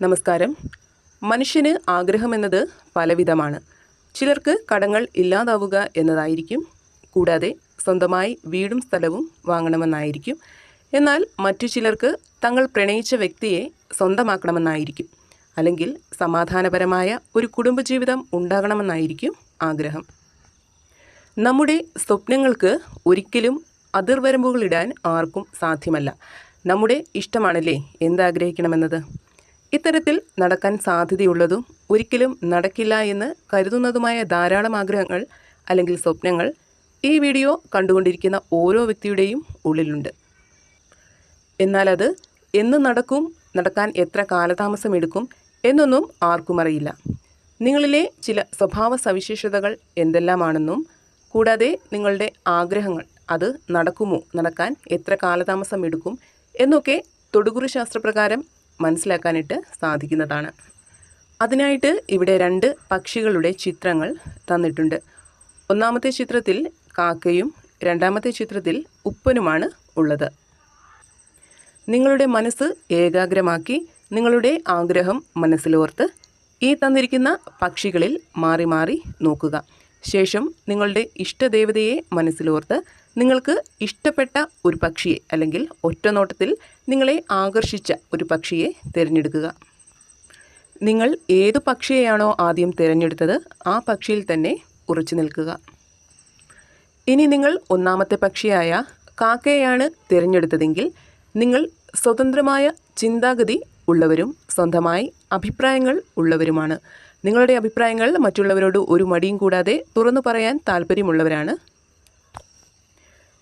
നമസ്കാരം. മനുഷ്യന് ആഗ്രഹമെന്നത് പലവിധമാണ്. ചിലർക്ക് കടങ്ങൾ ഇല്ലാതാവുക എന്നതായിരിക്കും. കൂടാതെ സ്വന്തമായി വീടും സ്ഥലവും വാങ്ങണമെന്നായിരിക്കും. എന്നാൽ മറ്റു ചിലർക്ക് തങ്ങൾ പ്രണയിച്ച വ്യക്തിയെ സ്വന്തമാക്കണമെന്നായിരിക്കും. അല്ലെങ്കിൽ സമാധാനപരമായ ഒരു കുടുംബജീവിതം ഉണ്ടാകണമെന്നായിരിക്കും ആഗ്രഹം. നമ്മുടെ സ്വപ്നങ്ങൾക്ക് ഒരിക്കലും അതിർവരമ്പുകളിടാൻ ആർക്കും സാധ്യമല്ല. നമ്മുടെ ഇഷ്ടമാണല്ലേ? എന്താഗ്രഹിക്കണമെന്നത്? ഇത്തരത്തിൽ നടക്കാൻ സാധ്യതയുള്ളതും ഒരിക്കലും നടക്കില്ല എന്ന് കരുതുന്നതുമായ ധാരാളം ആഗ്രഹങ്ങൾ അല്ലെങ്കിൽ സ്വപ്നങ്ങൾ ഈ വീഡിയോ കണ്ടുകൊണ്ടിരിക്കുന്ന ഓരോ വ്യക്തിയുടെയും ഉള്ളിലുണ്ട്. എന്നാൽ അത് എന്ന് നടക്കും നടക്കാൻ എത്ര കാലതാമസം എടുക്കും എന്നൊന്നും ആർക്കും അറിയില്ല. നിങ്ങളിലെ ചില സ്വഭാവ സവിശേഷതകൾ എന്തെല്ലാമാണെന്നും കൂടാതെ നിങ്ങളുടെ ആഗ്രഹങ്ങൾ അത് നടക്കുമോ നടക്കാൻ എത്ര കാലതാമസം എടുക്കും എന്നൊക്കെ തൊടുകുറി ശാസ്ത്രപ്രകാരം മനസ്സിലാക്കാനായിട്ട് സാധിക്കുന്നതാണ്. അതിനായിട്ട് ഇവിടെ രണ്ട് പക്ഷികളുടെ ചിത്രങ്ങൾ തന്നിട്ടുണ്ട്. ഒന്നാമത്തെ ചിത്രത്തിൽ കാക്കയും രണ്ടാമത്തെ ചിത്രത്തിൽ ഉപ്പനുമാണ് ഉള്ളത്. നിങ്ങളുടെ മനസ്സ് ഏകാഗ്രമാക്കി നിങ്ങളുടെ ആഗ്രഹം മനസ്സിലോർത്ത് ഈ തന്നിരിക്കുന്ന പക്ഷികളിൽ മാറി മാറി നോക്കുക. ശേഷം നിങ്ങളുടെ ഇഷ്ടദേവതയെ മനസ്സിലോർത്ത് നിങ്ങൾക്ക് ഇഷ്ടപ്പെട്ട ഒരു പക്ഷിയെ അല്ലെങ്കിൽ ഒറ്റനോട്ടത്തിൽ നിങ്ങളെ ആകർഷിച്ച ഒരു പക്ഷിയെ തിരഞ്ഞെടുക്കുക. നിങ്ങൾ ഏതു പക്ഷിയെയാണോ ആദ്യം തിരഞ്ഞെടുത്തത് ആ പക്ഷിയിൽ തന്നെ ഉറച്ചു നിൽക്കുക. ഇനി നിങ്ങൾ ഒന്നാമത്തെ പക്ഷിയായ കാക്കയെയാണ് തിരഞ്ഞെടുത്തതെങ്കിൽ നിങ്ങൾ സ്വതന്ത്രമായ ചിന്താഗതി ഉള്ളവരും സ്വന്തമായി അഭിപ്രായങ്ങൾ ഉള്ളവരുമാണ്. നിങ്ങളുടെ അഭിപ്രായങ്ങൾ മറ്റുള്ളവരോട് ഒരു മടിയും കൂടാതെ തുറന്നു പറയാൻ താല്പര്യമുള്ളവരാണ്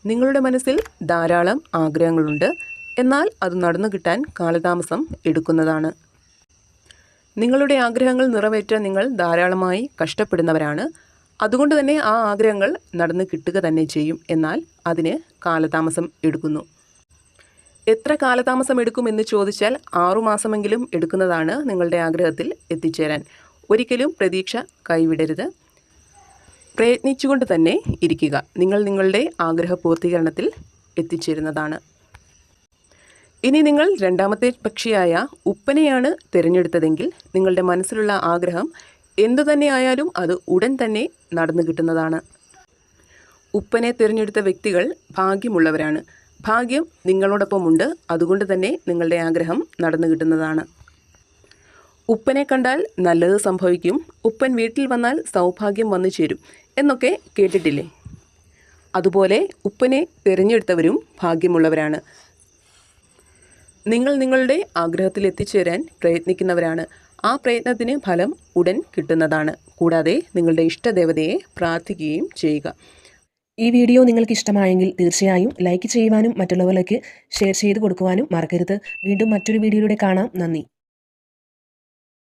നിങ്ങളുടെ മനസ്സിൽ ധാരാളം ആഗ്രഹങ്ങളുണ്ട്. എന്നാൽ അത് നടന്നു കിട്ടാൻ കാലതാമസം എടുക്കുന്നതാണ്. നിങ്ങളുടെ ആഗ്രഹങ്ങൾ നിറവേറ്റാൻ നിങ്ങൾ ധാരാളമായി കഷ്ടപ്പെടുന്നവരാണ്. അതുകൊണ്ട് തന്നെ ആ ആഗ്രഹങ്ങൾ നടന്നു കിട്ടുക തന്നെ ചെയ്യും. എന്നാൽ അതിന് കാലതാമസം എടുക്കുന്നു. എത്ര കാലതാമസം എടുക്കുമെന്ന് ചോദിച്ചാൽ ആറുമാസമെങ്കിലും എടുക്കുന്നതാണ് നിങ്ങളുടെ ആഗ്രഹത്തിൽ എത്തിച്ചേരാൻ. ഒരിക്കലും പ്രതീക്ഷ കൈവിടരുത്. പ്രയത്നിച്ചുകൊണ്ട് തന്നെ ഇരിക്കുക. നിങ്ങൾ നിങ്ങളുടെ ആഗ്രഹ പൂർത്തീകരണത്തിൽ എത്തിച്ചേരുന്നതാണ്. ഇനി നിങ്ങൾ രണ്ടാമത്തെ പക്ഷിയായ ഉപ്പനെയാണ് തിരഞ്ഞെടുത്തതെങ്കിൽ നിങ്ങളുടെ മനസ്സിലുള്ള ആഗ്രഹം എന്തു തന്നെയായാലും അത് ഉടൻ തന്നെ നടന്നു കിട്ടുന്നതാണ്. ഉപ്പനെ തിരഞ്ഞെടുത്ത വ്യക്തികൾ ഭാഗ്യമുള്ളവരാണ്. ഭാഗ്യം നിങ്ങളോടൊപ്പമുണ്ട്. അതുകൊണ്ട് തന്നെ നിങ്ങളുടെ ആഗ്രഹം നടന്നു കിട്ടുന്നതാണ്. ഉപ്പനെ കണ്ടാൽ നല്ലത് സംഭവിക്കും. ഉപ്പൻ വീട്ടിൽ വന്നാൽ സൗഭാഗ്യം വന്നു ചേരും. എന്നൊക്കെ കേട്ടിട്ടില്ലേ? അതുപോലെ ഉപ്പനെ തിരഞ്ഞെടുത്തവരും ഭാഗ്യമുള്ളവരാണ്. നിങ്ങൾ നിങ്ങളുടെ ആഗ്രഹത്തിൽ എത്തിച്ചേരാൻ പ്രയത്നിക്കുന്നവരാണ്. ആ പ്രയത്നത്തിന് ഫലം ഉടൻ കിട്ടുന്നതാണ്. കൂടാതെ നിങ്ങളുടെ ഇഷ്ടദേവതയെ പ്രാർത്ഥിക്കുകയും ചെയ്യുക. ഈ വീഡിയോ നിങ്ങൾക്ക് ഇഷ്ടമായെങ്കിൽ തീർച്ചയായും ലൈക്ക് ചെയ്യുവാനും മറ്റുള്ളവരിലേക്ക് ഷെയർ ചെയ്ത് കൊടുക്കുവാനും മറക്കരുത്. വീണ്ടും മറ്റൊരു വീഡിയോയിലൂടെ കാണാം. നന്ദി.